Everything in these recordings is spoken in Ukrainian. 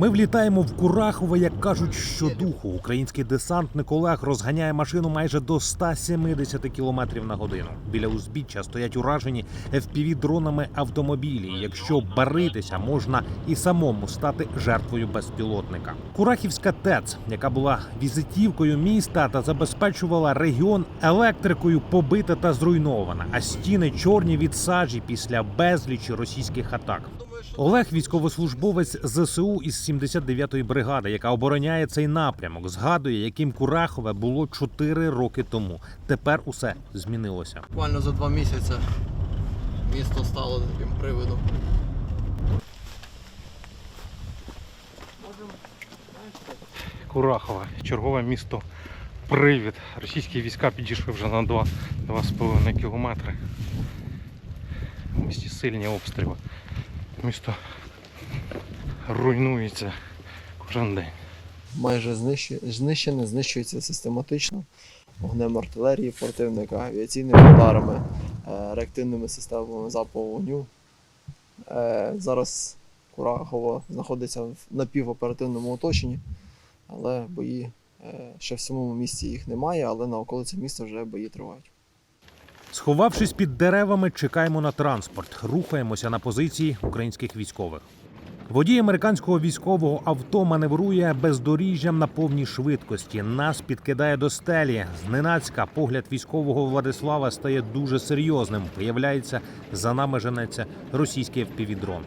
Ми влітаємо в Курахове, як кажуть, щодуху. Український десантник Олег розганяє машину майже до 170 км на годину. Біля узбіччя стоять уражені fpv дронами автомобілі. Якщо баритися, можна і самому стати жертвою безпілотника. Курахівська ТЕЦ, яка була візитівкою міста та забезпечувала регіон електрикою, побита та зруйнована, а стіни чорні від сажі після безлічі російських атак. Олег військовослужбовець ЗСУ із 79-ї бригади, яка обороняє цей напрямок, згадує, яким Курахове було 4 роки тому. Тепер усе змінилося. Буквально за два місяці місто стало таким привидом. Курахове, чергове місто Привід. Російські війська підійшли вже на 2 2,5 кілометри. У місті сильні обстріли. Місто руйнується кожен день. Майже знищене, знищується систематично вогнем артилерії противника, авіаційними ударами, е, реактивними системами залпового вогню. Е, Зараз Курахово знаходиться в напівоперативному оточенні, але бої е, ще в самому місті їх немає, але на околиці міста вже бої тривають. Сховавшись під деревами, чекаємо на транспорт. Рухаємося на позиції українських військових. Водій американського військового авто маневрує бездоріжжям на повній швидкості. Нас підкидає до стелі. Зненацька погляд військового Владислава стає дуже серйозним. Виявляється, за нами женеться російський впівдрон.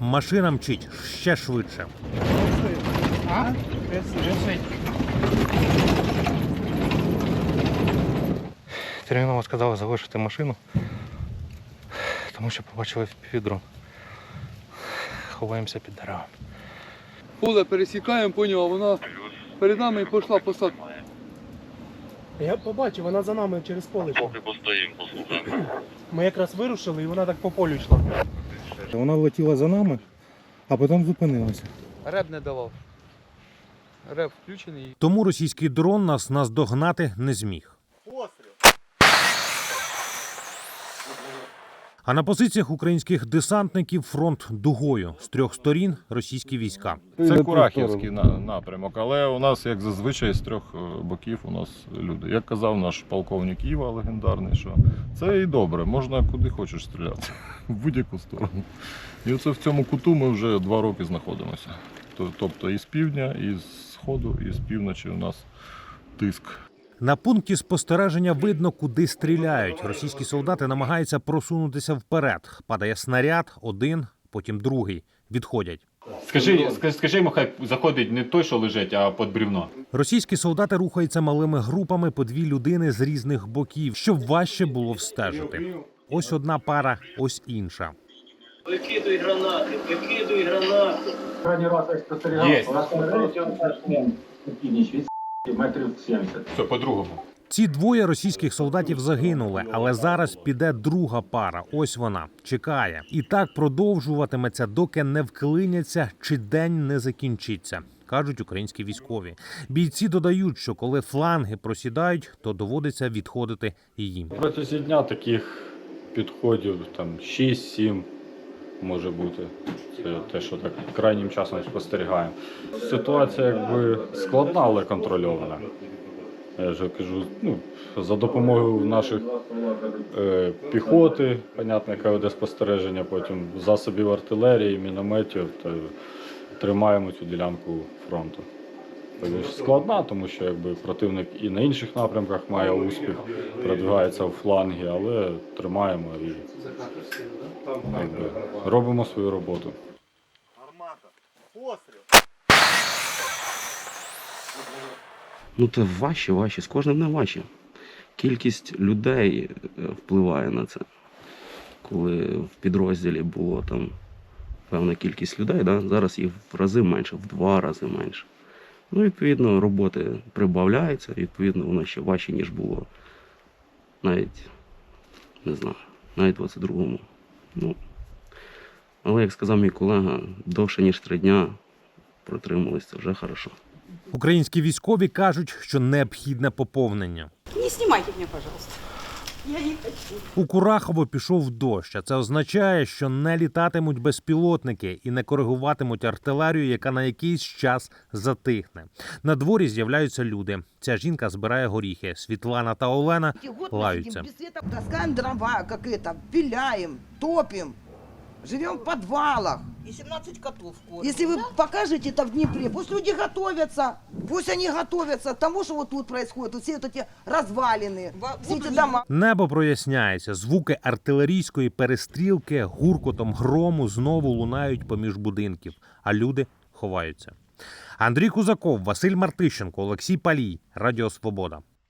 Машина мчить ще швидше. Терміново сказали залишити машину, тому що побачили впівдрон. Ховаємося під деревами. Поле пересікаємо, поняв, а вона перед нами пішла посадка. Я побачив, вона за нами через поле. йшла. Поки постоїмо, послухаємо. Ми якраз вирушили і вона так по полю йшла. Вона летіла за нами, а потім зупинилася. Реп не давав. Реп включений. Тому російський дрон нас наздогнати не зміг. А на позиціях українських десантників фронт дугою з трьох сторін російські війська. Це Курахівський на- напрямок, але у нас, як зазвичай, з трьох е, боків у нас люди. Як казав наш полковник Іва легендарний, що це і добре, можна куди хочеш стріляти, в будь-яку сторону. І оце в цьому куту ми вже два роки знаходимося. Тобто і з півдня, і з сходу, і з півночі у нас тиск. На пункті спостереження видно, куди стріляють. Російські солдати намагаються просунутися вперед. Падає снаряд, один, потім другий. Відходять. Скажи, скажи, скажи йому, хай заходить не той, що лежить, а під брівно. Російські солдати рухаються малими групами по дві людини з різних боків, щоб важче було встежити. Ось одна пара, ось інша. Викидуй гранати, викидуй гранати. Є. Метрів 70. Все, по-другому. Ці двоє російських солдатів загинули, але зараз піде друга пара. Ось вона чекає, і так продовжуватиметься, доки не вклиняться чи день не закінчиться. Кажуть українські військові. Бійці додають, що коли фланги просідають, то доводиться відходити і їм. Протягом дня таких підходів там 6-7 може бути. Це те, що так крайнім часом спостерігаємо. Ситуація якби складна, але контрольована. Я вже кажу, ну, за допомогою наших е, піхоти, понятне КВД спостереження, потім засобів артилерії, мінометів, та тримаємо цю ділянку фронту. Тобто Складна, тому що якби противник і на інших напрямках має успіх, продвигається в фланги, але тримаємо і якби, робимо свою роботу. Ну це важче, важче, з кожним днем важче. Кількість людей е, впливає на це. Коли в підрозділі було там певна кількість людей, да? зараз їх в рази менше, в два рази менше. Ну, відповідно, роботи прибавляється, відповідно, воно ще важче, ніж було навіть, не знаю, навіть 22-му. Ну, але, як сказав мій колега, довше, ніж три дня протримались, це вже хорошо. Українські військові кажуть, що необхідне поповнення. Не снимайте меня, пожалуйста. У Курахово пішов дощ, а це означає, що не літатимуть безпілотники і не коригуватимуть артилерію, яка на якийсь час затихне. На дворі з'являються люди. Ця жінка збирає горіхи. Світлана та Олена лаються. Таскаем дрова, как это, пиляем, топим, живем в подвалах И 17 котов Если вы покажете это в Днепре, пусть люди готовятся, пусть они готовятся к тому, что вот тут происходит, вот все вот эти развалины, все эти дома. Небо проясняється. Звуки артилерійської перестрілки гуркотом грому знову лунають поміж будинків, а люди ховаються. Андрій Кузаков, Василь Мартищенко, Олексій Палій, Радіо Свобода.